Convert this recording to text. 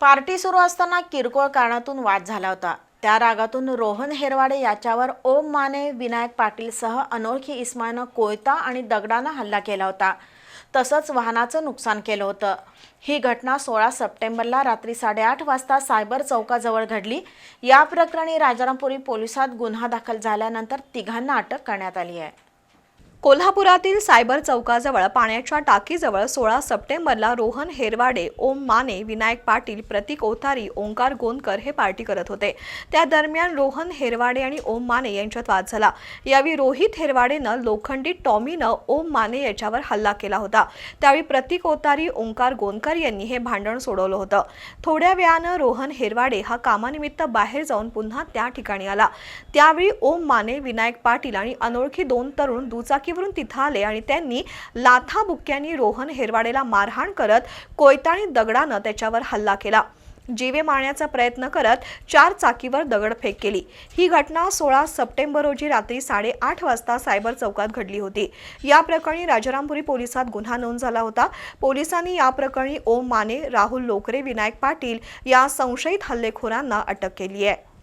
Party सुरू असताना किरकोळ कारणातून वाद झाला होता. त्या रागातून रोहन हेरवाडे याच्यावर ओम माने विनायक पाटीलसह अनोळखी इस्मानं कोयता आणि दगडानं हल्ला केला होता. तसंच वाहनाचं नुकसान केलं होतं. ही घटना सोळा सप्टेंबरला रात्री साडेआठ वाजता सायबर चौकाजवळ घडली. या प्रकरणी राजारामपुरी पोलिसात गुन्हा दाखल झाल्यानंतर तिघांना अटक करण्यात आली आहे. कोल्हापुरातील सायबर चौकाजवळ पाण्याच्या टाकीजवळ सोळा सप्टेंबरला रोहन हेरवाडे ओम माने विनायक पाटील प्रतीक ओतारी ओंकार गोंदकर हे पार्टी करत होते. त्या दरम्यान रोहन हेरवाडे आणि ओम माने यांच्यात वाद झाला. यावेळी रोहित हेरवाडेनं लोखंडी टॉमीनं ओम माने याच्यावर हल्ला केला होता. त्यावेळी प्रतीक ओतारी ओंकार गोंदकर यांनी हे भांडण सोडवलं होतं. थोड्या वेळानं रोहन हेरवाडे हा कामानिमित्त बाहेर जाऊन पुन्हा त्या ठिकाणी आला. त्यावेळी ओम माने विनायक पाटील आणि अनोळखी दोन तरुण दुचाकी दुचाकीवरून तिथं आले आणि त्यांनी लाथा बुक्क्यांनी रोहन हेरवाडेला मारहाण करत कोयताळी दगडानं त्याच्यावर हल्ला केला. जीवे मारण्याचा प्रयत्न करत चार चाकीवर दगडफेक केली. ही घटना सोळा सप्टेंबर रोजी रात्री साडेआठ वाजता सायबर चौकात घडली होती. या प्रकरणी राजारामपुरी पोलिसात गुन्हा नोंद झाला होता. पोलिसांनी या प्रकरणी ओम माने राहुल लोकरे विनायक पाटील या संशयित हल्लेखोरांना अटक केली आहे.